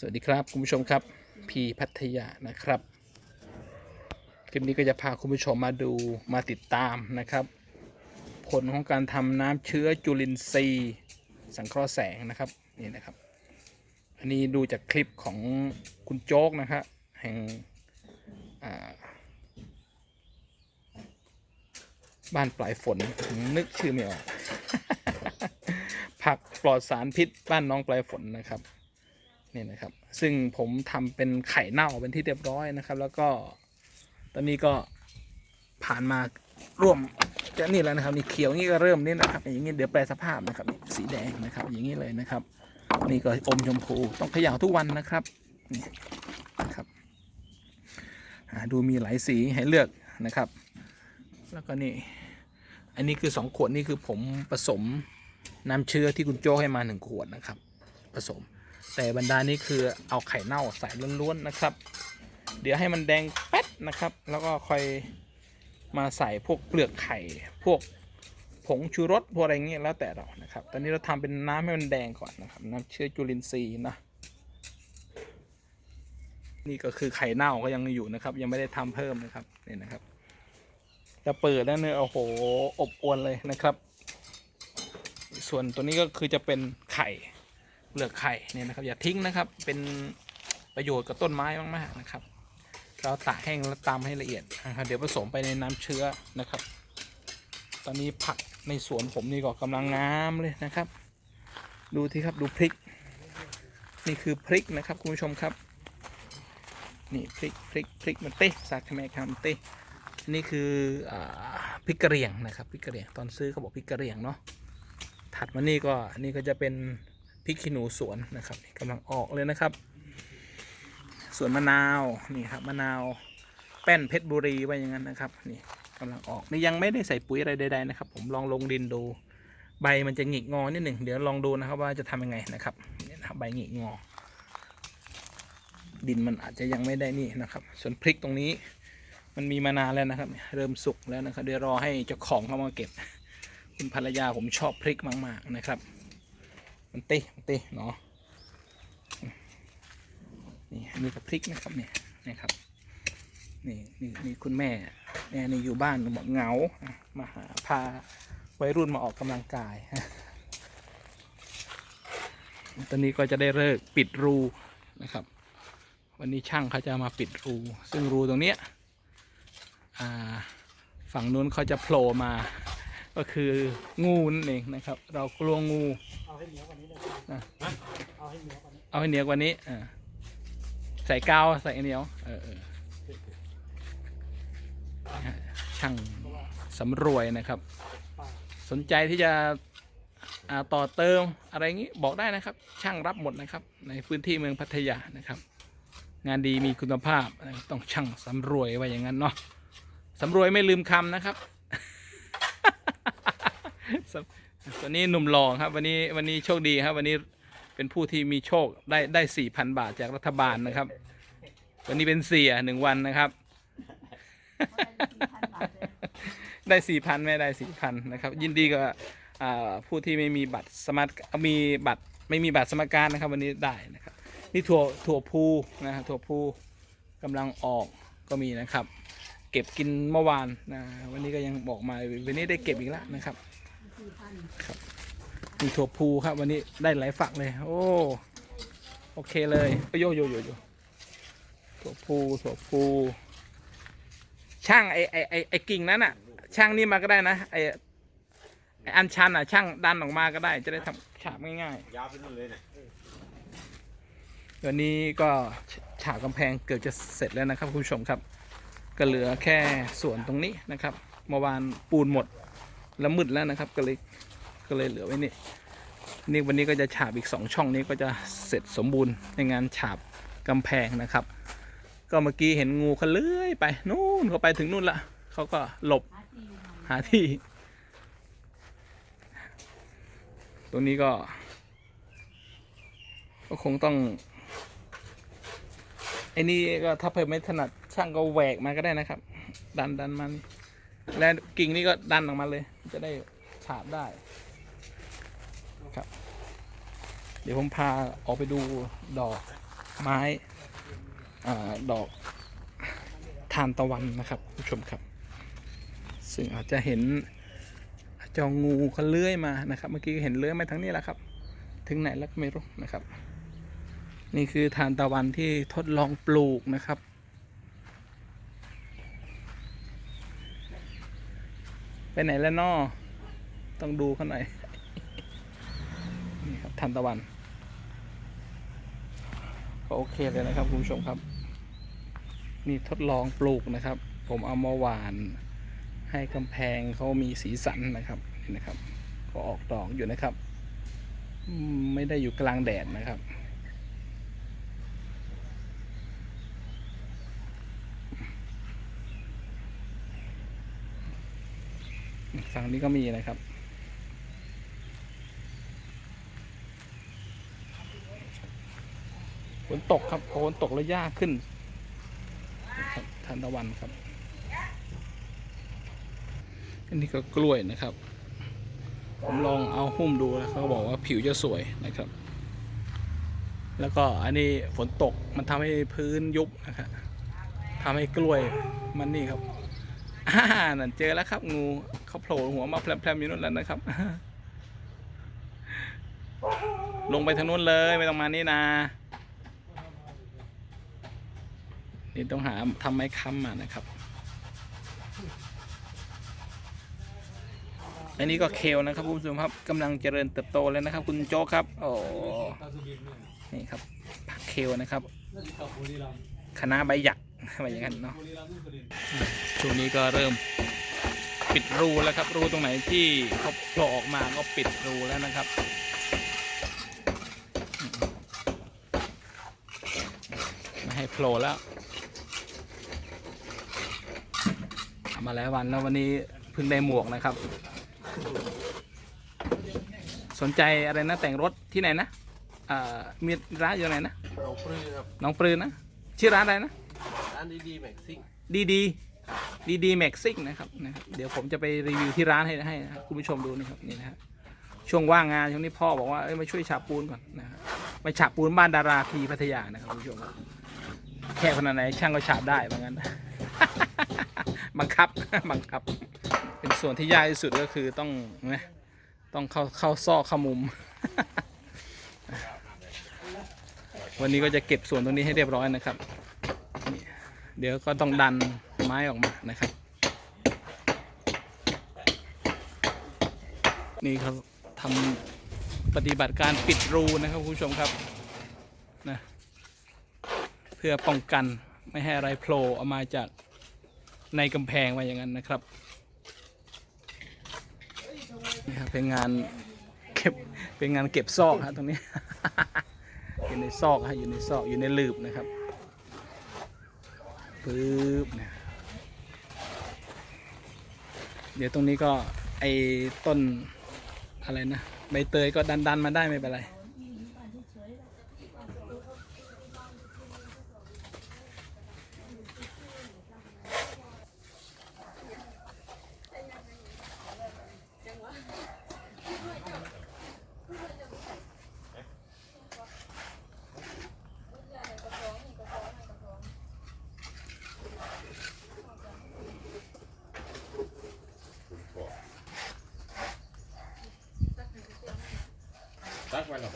สวัสดีครับคุณผู้ชมครับพีพัทยานะครับ คลิปนี้ก็จะพาคุณผู้ชมมาดูมาติดตามนะครับ ผลของการทำน้ำเชื้อจุลินทรีย์สังเคราะห์แสงนะครับนี่นะครับ อันนี้ดูจากคลิปของคุณโจ๊กนะครับแห่งบ้านปลายฝนนึกชื่อไม่ออกผักปลอดสารพิษบ้านน้องปลายฝนนะครับ นี่นะครับ ซึ่งผมทำเป็นไข่เน่าเป็นที่เรียบร้อยนะครับ แล้วก็ตอนนี้ก็ผ่านมาร่วมจะนี่แล้วนะครับนี่เขียวนี่ก็เริ่มนี่นะครับ อย่างนี้เดี๋ยวแปลสภาพนะครับ สีแดงนะครับ อย่างนี้เลยนะครับ นี่ก็อมชมพูต้องขย่าทุกวันนะครับนี่นะครับดูมีหลายสีให้เลือกนะครับ แล้วก็นี่อันนี้คือสองขวดนี่คือผมผสมน้ำเชื้อที่คุณโจให้มาหนึ่งขวดนะครับ ผสม แต่บรรดานี้คือเอาไข่เน่าใส่ล้วนๆนะครับ เดี๋ยวให้มันแดงแป๊ดนะครับ แล้วก็ค่อยมาใส่พวกเปลือกไข่พวกผงชูรสพวกอะไรเงี้ยแล้วแต่เรานะครับ ตอนนี้เราทำเป็นน้ำให้มันแดงก่อนนะครับ น้ำเชื้อจุลินทรีย์นะนี่ก็คือไข่เน่าก็ยังอยู่นะครับ ยังไม่ได้ทำเพิ่มนะครับนี่นะครับจะเปิดแล้วเนี่ยโอ้โหอบอวนเลยนะครับ ส่วนตัวนี้ก็คือจะเป็นไข่ เปลือกไข่เนี่ยนะครับอย่าทิ้งนะครับ เป็นประโยชน์กับต้นไม้มากๆนะครับ เราตากแห้งแล้วตำให้ละเอียดนะครับเดี๋ยวผสมไปในน้ำเชื้อนะครับ ตอนนี้ผักในสวนผมนี่ก็กำลังงามเลยนะครับ ดูที่ครับดูพริก นี่คือพริกนะครับคุณผู้ชมครับ นี่พริกพริกพริกมันเต้สักแม่คำเต้นี่คืออพริกกระเรียงนะครับพริกกระเรียงตอนซื้อเขาบอกพริกกระเรียงเนาะถัดมานี่ก็นี่ก็จะเป็น พริกขี้หนูสวนนะครับกำลังออกเลยนะครับ สวนมะนาวนี่ครับมะนาวแป้นเพชรบุรีไว้อย่างนั้นนะครับนี่กำลังออกนี่ยังไม่ได้ใส่ปุ๋ยอะไรใดๆนะครับ ผมลองลงดินดู ใบมันจะหงิกงอนิดหนึ่งเดี๋ยวลองดูนะครับว่าจะทำยังไงนะครับนี่นะครับใบหงิกงอ ดินมันอาจจะยังไม่ได้นี่นะครับ ส่วนพริกตรงนี้ มันมีมานานแล้วนะครับ เริ่มสุกแล้วนะครับเดี๋ยวรอให้เจ้าของเข้ามาเก็บ คุณภรรยาผมชอบพริกมาก ๆนะครับ มันเต้มันเต้เนาะนี่อันนี่กับพริกนะครับเนี่ยนะครับนี่นี่นี่คุณแม่แม่นี่อยู่บ้านบอกเหงามาหาพาวัยรุ่นมาออกกำลังกายตอนนี้ก็จะได้เลิกปิดรูนะครับ วันนี้ช่างเขาจะมาปิดรู ซึ่งรูตรงเนี้ยฝั่งนู้นเขาจะโผล่มา ก็คืองูนั่นเองนะครับ เรากลัวงูเอาให้เหนียวกว่านี้เลยอะเอาให้เหนียวกว่านี้เอาให้เหนียวกว่านี้อ่าใส่กาวใส่เหนียวเออเออฮะช่างสำรวยนะครับ สนใจที่จะอ่าต่อเติมอะไรงี้บอกได้นะครับ ช่างรับหมดนะครับ ในพื้นที่เมืองพัทยานะครับ งานดีมีคุณภาพต้องช่างสำรวยไว้อย่างนั้นเนาะสำรวยไม่ลืมคำนะครับ สำวันนี้หนุ่มหล่อครับ วันนี้วันนี้โชคดีครับ วันนี้เป็นผู้ที่มีโชคได้ได้สี่พันบาทจากรัฐบาลนะครับ วันนี้เป็นเสียหนึ่งวันนะครับ ได้สี่พันไม่ได้สี่พันนะครับ ยินดีกับอ่าผู้ที่ไม่มีบัตรสมัครมีบัตรไม่มีบัตรสมัครการนะครับ วันนี้ได้นะครับ นี่ถั่วถั่วพูนะครับถั่วพูกำลังออกก็มีนะครับ เก็บกินเมื่อวานนะวันนี้ก็ยังบอกมาวันนี้ได้เก็บอีกแล้วนะครับ มีถั่วพูครับวันนี้ได้หลายฝักเลย โอ้โอเคเลยโยโยโยโยถั่วพูถั่วพูช่างไอไอไอไอกิ่งนั้นอะช่างนี่มาก็ได้นะไอไออันชันอะช่างดันออกมาก็ได้ จะได้ทำฉาบง่ายๆยาวไปนู่นเลยเนี่ยวันนี้ก็ฉฉากกำแพงเกือบจะเสร็จแล้วนะครับคุณผู้ชมครับ ก็เหลือแค่ส่วนตรงนี้นะครับเมื่อวานปูนหมด แล้วมืดแล้วนะครับ ก็เลยก็เลยเหลือไว้นี่นี่วันนี้ก็จะฉาบอีกสองช่องนี้ก็จะเสร็จสมบูรณ์ในงานฉาบกำแพงนะครับ ก็เมื่อกี้เห็นงูเขาเลื้อยไปนู่นเขาไปถึงนู่นละเขาก็หลบหาที่ ตรงนี้ก็ ก็คงต้องไอ้นี่ก็ถ้าเพิ่มไม่ถนัดช่างก็แหวกมาก็ได้นะครับ ดันดันมันแล้วกิ่งนี่ก็ดันออกมาเลย จะได้ฉาบได้ครับ เดี๋ยวผมพาออกไปดูดอกไม้อาดอกทานตะวันนะครับคุณผู้ชมครับ ซึ่งอาจจะเห็นจอางูเขาเลื้อยมานะครับ เมื่อกี้เห็นเลื้อยมาทั้งนี้แหละครับ ถึงไหนแล้วก็ไม่รู้นะครับ นี่คือทานตะวันที่ทดลองปลูกนะครับ ไปไหนแล้วนอต้องดูเขาหน่อย นี่ครับทานตะวันก็โอเคเลยนะครับคุณผู้ชมครับ นี่ทดลองปลูกนะครับ ผมเอามาหวาน ให้กำแพงเขามีสีสันนะครับนี่นะครับ ก็ออกดอกอยู่นะครับ ไม่ได้อยู่กลางแดดนะครับ ฝั่งนี้ก็มีนะครับฝนตกครับพอฝนตกแล้วหญ้าขึ้นครับทานตะวันครับ อันนี้ก็กล้วยนะครับ ผมลองเอาหุ้มดูแล้วเขาบอกว่าผิวจะสวยนะครับ แล้วก็อันนี้ฝนตกมันทำให้พื้นยุบนะครับทำให้กล้วยมันนี่ครับ อ่านั่นเจอแล้วครับงูเขาโผล่หัวมาแพรมๆอยู่นู่นแล้วนะครับ ลงไปทางนู้นเลยไม่ต้องมานี่นะนี่ต้องหาทำไม้ค้ำมานะครับอันนี้ก็เคลนะครับคุณผู้ชมครับกำลังเจริญเติบโตแล้วนะครับ คุณโจ๊ครับโอ้นี่ครับผักเคลนะครับคณะใบหยัก อะไรอย่างนั้นเนาะช่วงนี้ก็เริ่มปิดรูแล้วครับ รูตรงไหนที่เขาโผล่ออกมาก็ปิดรูแล้วนะครับไม่ให้โผล่แล้วเอามาแล้ววันแล้ววันนี้เพิ่งได้หมวกนะครับ สนใจอะไรนะแต่งรถที่ไหนนะอ่ามีร้านอยู่ไหนนะเราปลื้มครับน้องปรืนนะชื่อร้านอะไรนะ ร้านดีๆแม็กซิ่งดีดีดีดีแม็กซิ่งนะครับนะครับ เดี๋ยวผมจะไปรีวิวที่ร้านให้ให้นะครับคุณผู้ชมดูนะครับนี่นะฮะช่วงว่างงานช่วงนี้พ่อบอกว่าเอ้ยมาช่วยฉาบปูนก่อนนะครับมาฉาบปูนบ้านดาราพีพัทยานะครับคุณผู้ชมครับแค่ขนาดไหนช่างก็ฉาบได้เหมือนกันบังคับบังคับ เป็นส่วนที่ยากที่สุดก็คือต้องนะต้องเข้าเข้าซอกเข้ามุม วันนี้ก็จะเก็บส่วนตรงนี้ให้เรียบร้อยนะครับ เดี๋ยวก็ต้องดันไม้ออกมานะครับ นี่เขาทำปฏิบัติการปิดรูนะครับคุณผู้ชมครับนะเพื่อป้องกันไม่ให้อะไรโผล่ออกมาจากในกำแพงมาอย่างนั้นนะครับนี่ครับเป็นงานเก็บเป็นงานเก็บซอกฮะตรงนี้ อยู่ในซอกฮะอยู่ในซอกอยู่ในลืบนะครับ ปึ๊บเนี่ยเดี๋ยวตรงนี้ก็ไอ้ต้นอะไรนะ ใบเตยก็ดันดันๆมาได้ไม่เป็นไร Sácuelo.